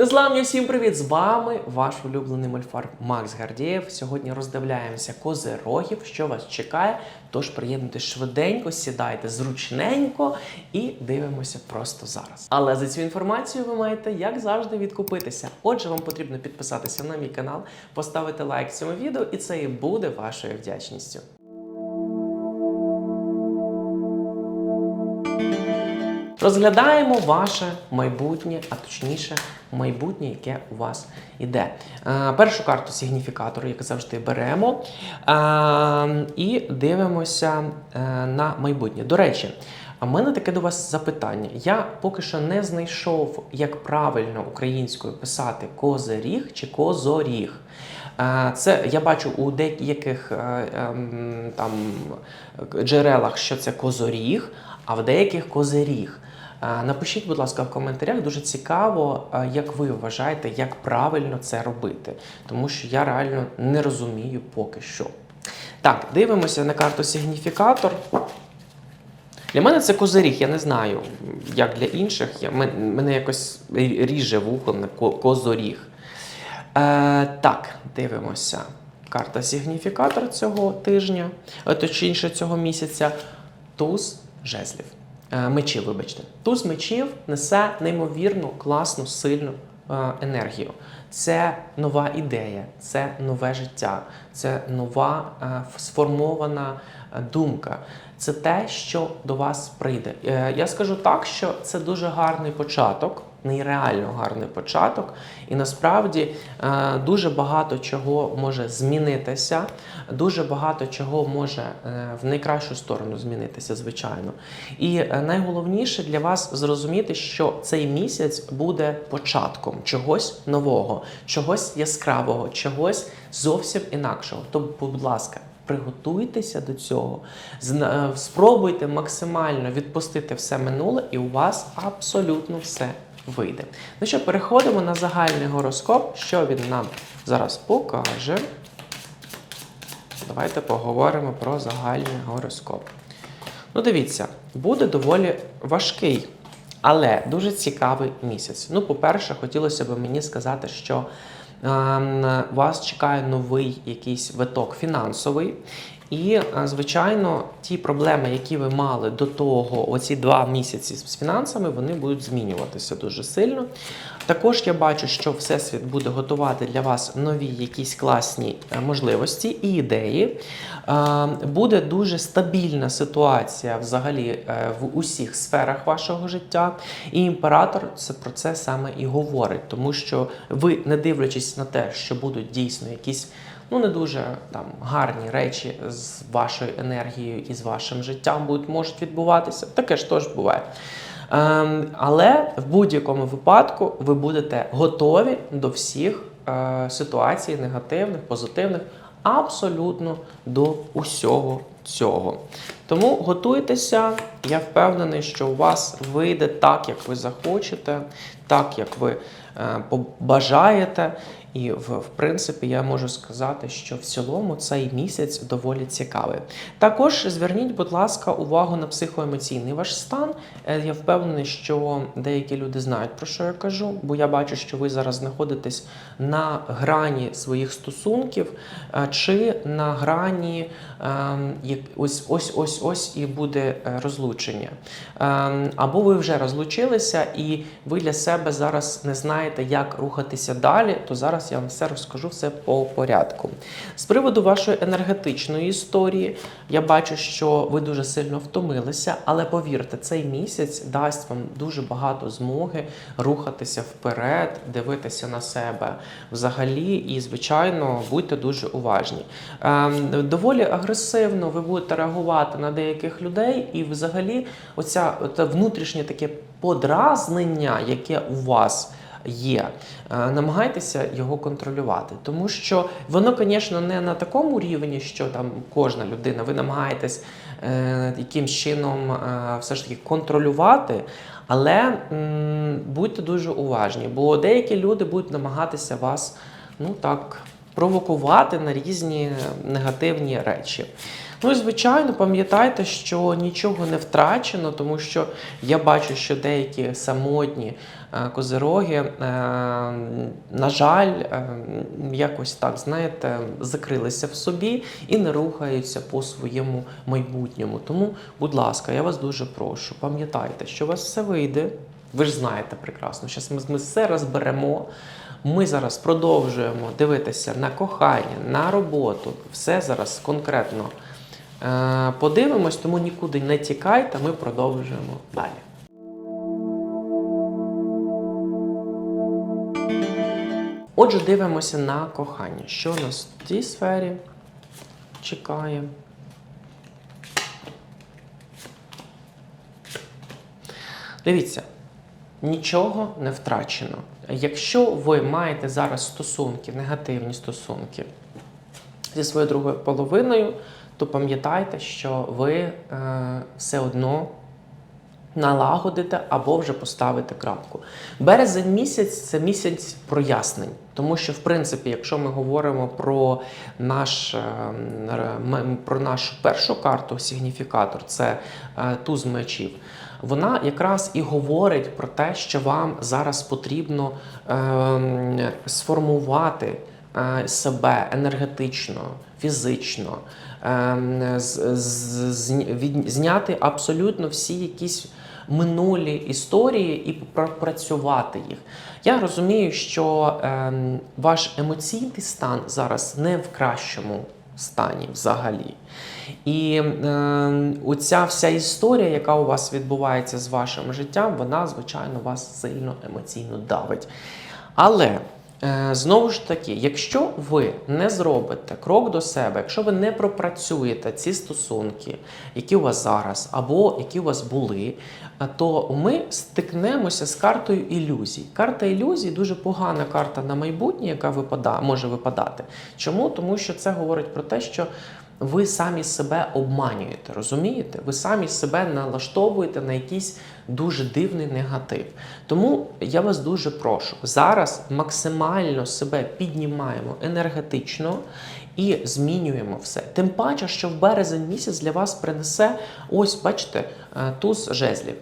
Незламні всім привіт! З вами ваш улюблений мольфар Макс Гардієв. Сьогодні роздивляємося козирогів, що вас чекає. Тож приєднуйтесь швиденько, сідайте зручненько і дивимося просто зараз. Але за цю інформацію ви маєте, як завжди, відкупитися. Отже, вам потрібно підписатися на мій канал, поставити лайк цьому відео, і це і буде вашою вдячністю. Розглядаємо ваше майбутнє, а точніше, майбутнє, яке у вас іде. Е, першу карту сигніфікатору, як завжди, беремо е, і дивимося е, на майбутнє. До речі, а в мене таке до вас запитання. Я поки що не знайшов, як правильно українською писати козиріг чи козоріг. Це я бачу у деяких ем, там джерелах, що це козоріг, а в деяких козиріг. Е, Напишіть, будь ласка, в коментарях. Дуже цікаво, е, як ви вважаєте, як правильно це робити, тому що я реально не розумію поки що. Так, дивимося на карту сигніфікатор. Для мене це козиріг, я не знаю, як для інших. Я, мене якось ріже вухо на козоріг. Е, так, дивимося. Карта сигніфікатор цього тижня, е, точніше цього місяця. Туз жезлів. Е, мечів, вибачте. Туз мечів несе неймовірну, класну, сильну е, енергію. Це нова ідея, це нове життя, це нова е, сформована думка. Це те, що до вас прийде. Я скажу так, що це дуже гарний початок, нереально гарний початок, і насправді е, дуже багато чого може змінитися, дуже багато чого може е, в найкращу сторону змінитися, звичайно. І е, найголовніше для вас зрозуміти, що цей місяць буде початком чогось нового, чогось яскравого, чогось зовсім інакшого. Тобто, будь ласка. Приготуйтеся до цього, спробуйте максимально відпустити все минуле, і у вас абсолютно все вийде. Ну що, переходимо на загальний гороскоп. Що він нам зараз покаже? Давайте поговоримо про загальний гороскоп. Ну, дивіться, буде доволі важкий, але дуже цікавий місяць. Ну, по-перше, хотілося б мені сказати, що ем, вас чекає новий якийсь виток фінансовий. І, е, звичайно, ті проблеми, які ви мали до того, оці два місяці з фінансами, вони будуть змінюватися дуже сильно. Також я бачу, що Всесвіт буде готувати для вас нові якісь класні е, можливості і ідеї. Е, Буде дуже стабільна ситуація взагалі в усіх сферах вашого життя. І імператор це про це саме і говорить, тому що ви, не дивлячись на те, що будуть дійсно якісь ну не дуже там гарні речі з вашою енергією і з вашим життям будуть можуть відбуватися. Таке ж теж буває. Ем, але в будь-якому випадку ви будете готові до всіх е, ситуацій, негативних, позитивних, абсолютно до усього цього. Тому готуйтеся. Я впевнений, що у вас вийде так, як ви захочете, так як ви е, побажаєте. І в, в принципі я можу сказати, що в цілому цей місяць доволі цікавий. Також зверніть, будь ласка, увагу на психоемоційний ваш стан. Е, Я впевнений, що деякі люди знають про що я кажу, бо я бачу, що ви зараз знаходитесь на грані своїх стосунків е, чи на грані ем, ось ось ось ось і буде е, розлучення. Ем, Або ви вже розлучилися, і ви для себе зараз не знаєте, як рухатися далі, то зараз я вам все розкажу все по порядку. З приводу вашої енергетичної історії, я бачу, що ви дуже сильно втомилися, але повірте, цей місяць дасть вам дуже багато змоги рухатися вперед, дивитися на себе взагалі, і, звичайно, будьте дуже уважні. Ем, доволі агресивно ви будете реагувати на деяких людей, і взагалі, оця, внутрішнє таке подразнення, яке у вас є. Е, Намагайтеся його контролювати, тому що воно, звісно, не на такому рівні, що там кожна людина, ви намагаєтесь е, якимсь чином е, все ж таки контролювати. Але м, будьте дуже уважні, бо деякі люди будуть намагатися вас, ну так, провокувати на різні негативні речі. Ну і звичайно, пам'ятайте, що нічого не втрачено, тому що я бачу, що деякі самотні е, козироги, е, на жаль, е, якось так, знаєте, закрилися в собі і не рухаються по своєму майбутньому. Тому, будь ласка, я вас дуже прошу, пам'ятайте, що у вас все вийде. Ви ж знаєте прекрасно. Зараз ми, ми все розберемо. Ми зараз продовжуємо дивитися на кохання, на роботу. Все зараз конкретно подивимось, тому нікуди не тікайте, ми продовжуємо далі. Отже, дивимося на кохання. Що нас в цій сфері чекає? Дивіться, нічого не втрачено. Якщо ви маєте зараз стосунки, негативні стосунки зі своєю другою половиною, то пам'ятайте, що ви е, все одно налагодите або вже поставите крапку. Березень місяць це місяць прояснень, тому що, в принципі, якщо ми говоримо про наш е, про нашу першу карту, сигніфікатор, це е, туз мечів. Вона якраз і говорить про те, що вам зараз потрібно ем, сформувати е, себе енергетично, фізично, ем, зняти абсолютно всі якісь минулі історії і пропрацювати їх. Я розумію, що ем, ваш емоційний стан зараз не в кращому стані взагалі. І е, оця вся історія, яка у вас відбувається з вашим життям, вона, звичайно, вас сильно емоційно давить. Але знову ж таки, якщо ви не зробите крок до себе, якщо ви не пропрацюєте ці стосунки, які у вас зараз, або які у вас були, е, то ми стикнемося з картою ілюзій. Карта ілюзій дуже погана карта на майбутнє, яка випада, може випадати. Чому? Тому що це говорить про те, що ви самі себе обманюєте, розумієте? Ви самі себе налаштовуєте на якийсь дуже дивний негатив. Тому я вас дуже прошу зараз максимально себе піднімаємо енергетично і змінюємо все. Тим паче, що в березень місяць для вас принесе ось, бачите, е, туз жезлів.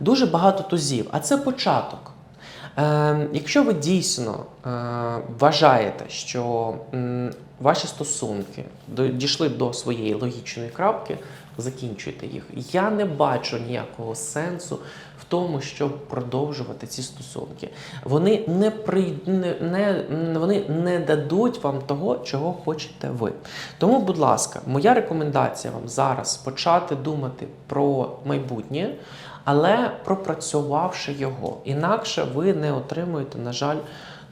Дуже багато тузів, а це початок. Е, якщо ви дійсно е, вважаєте, що ваші стосунки дійшли до своєї логічної крапки, закінчуйте їх. Я не бачу ніякого сенсу в тому, щоб продовжувати ці стосунки. Вони не, при, не, не, вони не дадуть вам того, чого хочете ви. Тому, будь ласка, моя рекомендація вам зараз почати думати про майбутнє, але пропрацювавши його. Інакше ви не отримуєте, на жаль,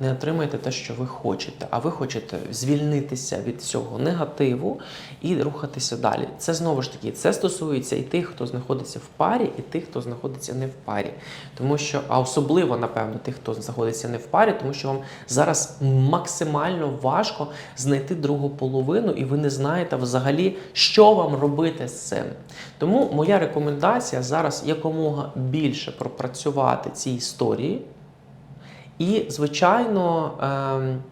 не отримаєте те, що ви хочете. А ви хочете звільнитися від цього негативу і рухатися далі. Це знову ж таки, це стосується і тих, хто знаходиться в парі, і тих, хто знаходиться не в парі. Тому що, а особливо, напевно, тих, хто знаходиться не в парі, тому що вам зараз максимально важко знайти другу половину, і ви не знаєте взагалі, що вам робити з цим. Тому моя рекомендація зараз якомога більше пропрацювати ці історії. І, звичайно, ем,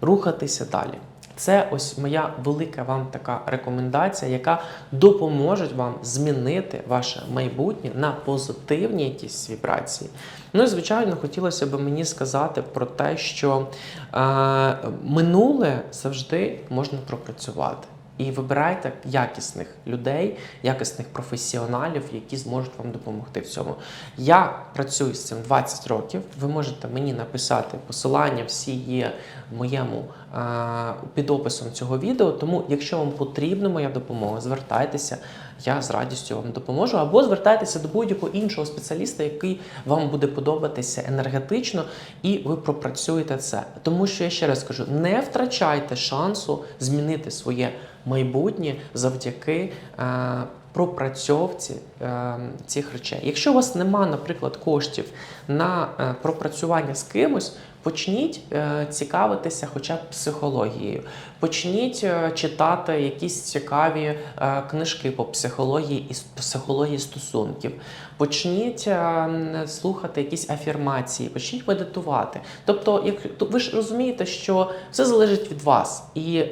рухатися далі. Це ось моя велика вам така рекомендація, яка допоможе вам змінити ваше майбутнє на позитивні якісь вібрації. Ну і звичайно, хотілося б мені сказати про те, що е, минуле завжди можна пропрацювати. І вибирайте якісних людей, якісних професіоналів, які зможуть вам допомогти в цьому. Я працюю з цим 20 років. Ви можете мені написати посилання, всі є в моєму е, під описом цього відео. Тому, якщо вам потрібна моя допомога, звертайтеся, я з радістю вам допоможу. Або звертайтеся до будь-якого іншого спеціаліста, який вам буде подобатися енергетично, і ви пропрацюєте це. Тому що я ще раз кажу: не втрачайте шансу змінити своє майбутнє завдяки е, пропрацьовці е, цих речей. Якщо у вас нема, наприклад, коштів на е, пропрацювання з кимось, почніть е, цікавитися хоча б психологією. Почніть е, читати якісь цікаві е, книжки по психології і психології стосунків. Почніть слухати якісь афірмації, почніть медитувати. Тобто, як ви ж розумієте, що все залежить від вас, і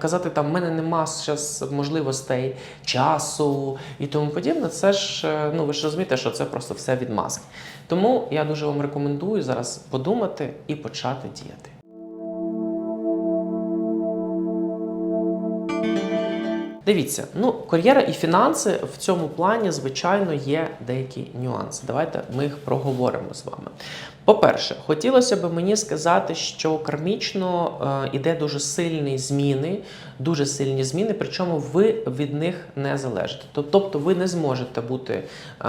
казати там в мене нема зараз можливостей, часу і тому подібне. Це ж ну ви ж розумієте, що це просто все відмазки. Тому я дуже вам рекомендую зараз подумати і почати діяти. Дивіться, ну кар'єра і фінанси в цьому плані, звичайно, є деякі нюанси. Давайте ми їх проговоримо з вами. По-перше, хотілося б мені сказати, що кармічно е, іде дуже сильні зміни, дуже сильні зміни, причому ви від них не залежите. Тобто ви не зможете бути е,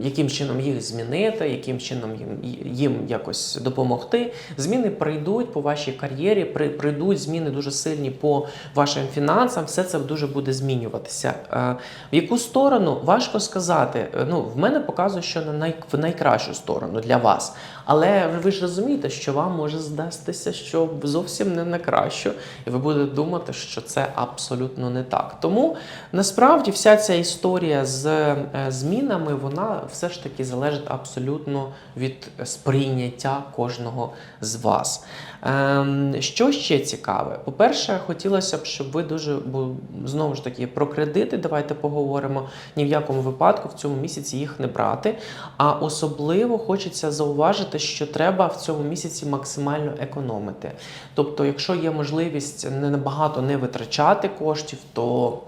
яким чином їх змінити, яким чином їм, їм якось допомогти. Зміни прийдуть по вашій кар'єрі, при, прийдуть зміни дуже сильні по вашим фінансам. Все це дуже буде змінюватися. Е, в яку сторону важко сказати. Е, Ну, в мене показує, що на най, в найкращу сторону для вас. us. Але ви ж розумієте, що вам може здастися, що зовсім не на кращу, і ви будете думати, що це абсолютно не так. Тому насправді вся ця історія з е, змінами, вона все ж таки залежить абсолютно від сприйняття кожного з вас. Ем, що ще цікаве? По-перше, хотілося б, щоб ви дуже знову ж таки про кредити. Давайте поговоримо. Ні в якому випадку в цьому місяці їх не брати. А особливо хочеться зауважити, що треба в цьому місяці максимально економити. Тобто, якщо є можливість не набагато не витрачати коштів, то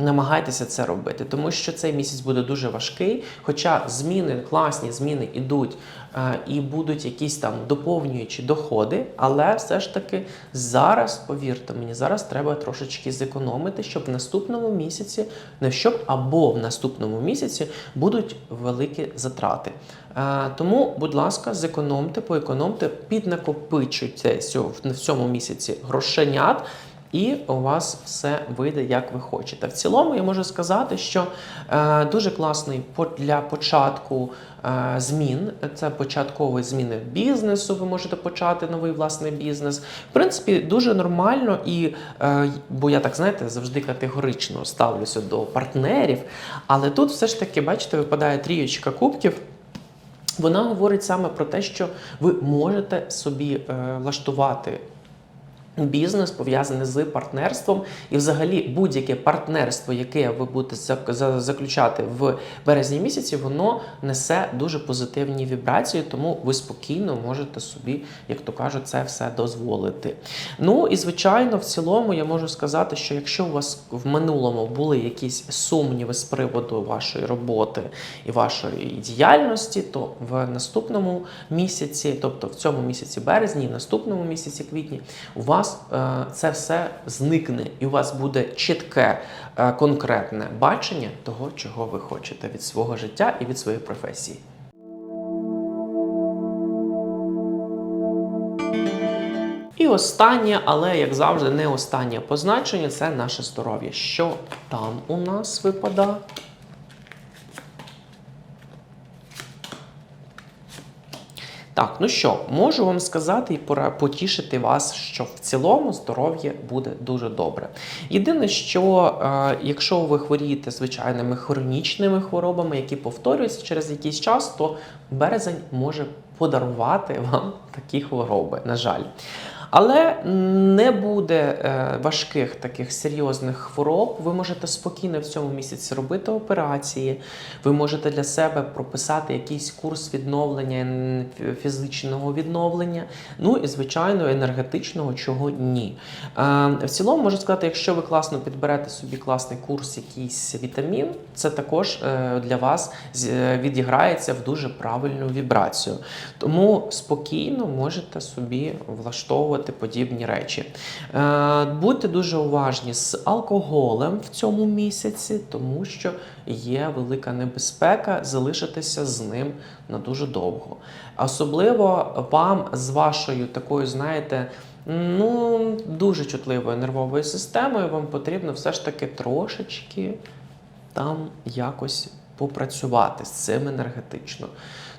Намагайтеся це робити, тому що цей місяць буде дуже важкий. Хоча зміни, класні зміни ідуть е, і будуть якісь там доповнюючі доходи, але все ж таки зараз, повірте мені, зараз треба трошечки зекономити, щоб в наступному місяці, не щоб, або в наступному місяці будуть великі затрати. Е, тому, будь ласка, зекономте, поекономте, піднакопичуйте в цьому місяці грошенят. І у вас все вийде, як ви хочете. В цілому я можу сказати, що е, дуже класний для початку е, змін. Це початкові зміни бізнесу. Ви можете почати новий власний бізнес. В принципі, дуже нормально і е, бо я так знаєте, завжди категорично ставлюся до партнерів. Але тут все ж таки, бачите, випадає трієчка кубків. Вона говорить саме про те, що ви можете собі е, влаштувати бізнес пов'язаний з партнерством, і взагалі будь-яке партнерство, яке ви будете зак- заключати в березні місяці, воно несе дуже позитивні вібрації, тому ви спокійно можете собі, як то кажуть, це все дозволити. Ну і звичайно, в цілому я можу сказати, що якщо у вас в минулому були якісь сумніви з приводу вашої роботи і вашої діяльності, то в наступному місяці, тобто в цьому місяці березні, і в наступному місяці квітні, у вас е, це все зникне, і у вас буде чітке, е, конкретне бачення того, чого ви хочете від свого життя і від своєї професії. І останнє, але як завжди, не останнє позначення це наше здоров'я. Що там у нас випадає? Так, ну що, можу вам сказати і потішити вас, що в цілому здоров'я буде дуже добре. Єдине, що е, якщо ви хворієте звичайними хронічними хворобами, які повторюються через якийсь час, то березень може подарувати вам такі хвороби, на жаль. Але не буде е, важких таких серйозних хвороб. Ви можете спокійно в цьому місяці робити операції. Ви можете для себе прописати якийсь курс відновлення фізичного відновлення. Ну і звичайно, енергетичного, чого ні. Е, в цілому можу сказати, якщо ви класно підберете собі класний курс, якийсь вітамін, це також е, для вас відіграється в дуже правильну вібрацію. Тому спокійно можете собі влаштовувати подібні речі. Е, Будьте дуже уважні з алкоголем в цьому місяці, тому що є велика небезпека залишитися з ним на дуже довго. Особливо вам з вашою такою, знаєте, ну дуже чутливою нервовою системою, вам потрібно все ж таки трошечки там якось попрацювати з цим енергетично.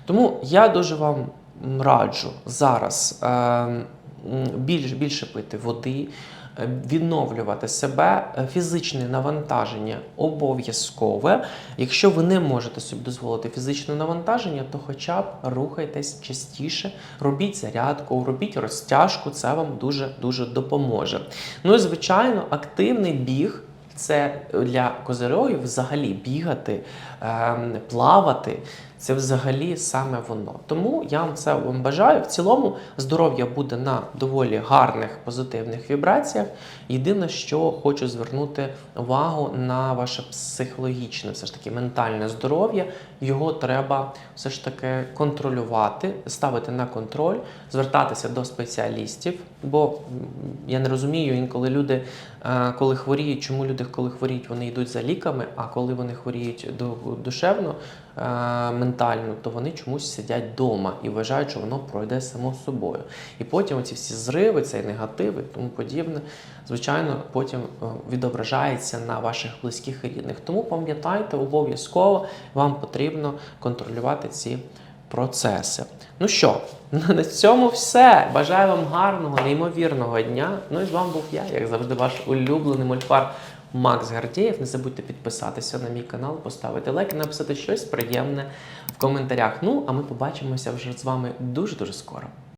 Тому я дуже вам раджу зараз е, м, більш, більше пити води, е, відновлювати себе, е, фізичне навантаження обов'язкове. Якщо ви не можете собі дозволити фізичне навантаження, то хоча б рухайтесь частіше, робіть зарядку, робіть розтяжку, це вам дуже дуже допоможе. Ну і звичайно, активний біг. Це для козирогів взагалі бігати, ем, плавати. Це взагалі саме воно. Тому я вам це вам бажаю. В цілому здоров'я буде на доволі гарних позитивних вібраціях. Єдине, що хочу звернути увагу на ваше психологічне, все ж таки ментальне здоров'я. Його треба все ж таки контролювати, ставити на контроль, звертатися до спеціалістів. Бо я не розумію інколи люди, е, коли хворіють, чому люди, коли хворіють, вони йдуть за ліками, а коли вони хворіють ду- душевно, е, ментально, то вони чомусь сидять вдома і вважають, що воно пройде само собою. І потім ці всі зриви, цей негатив і тому подібне, звичайно, потім е, відображається на ваших близьких і рідних. Тому пам'ятайте, обов'язково вам потрібно контролювати ці процеси. Ну що, на цьому все. Бажаю вам гарного, неймовірного дня. Ну і з вами був я, як завжди, ваш улюблений мольфар Макс Гардієв. Не забудьте підписатися на мій канал, поставити лайк написати щось приємне в коментарях. Ну, а ми побачимося вже з вами дуже-дуже скоро.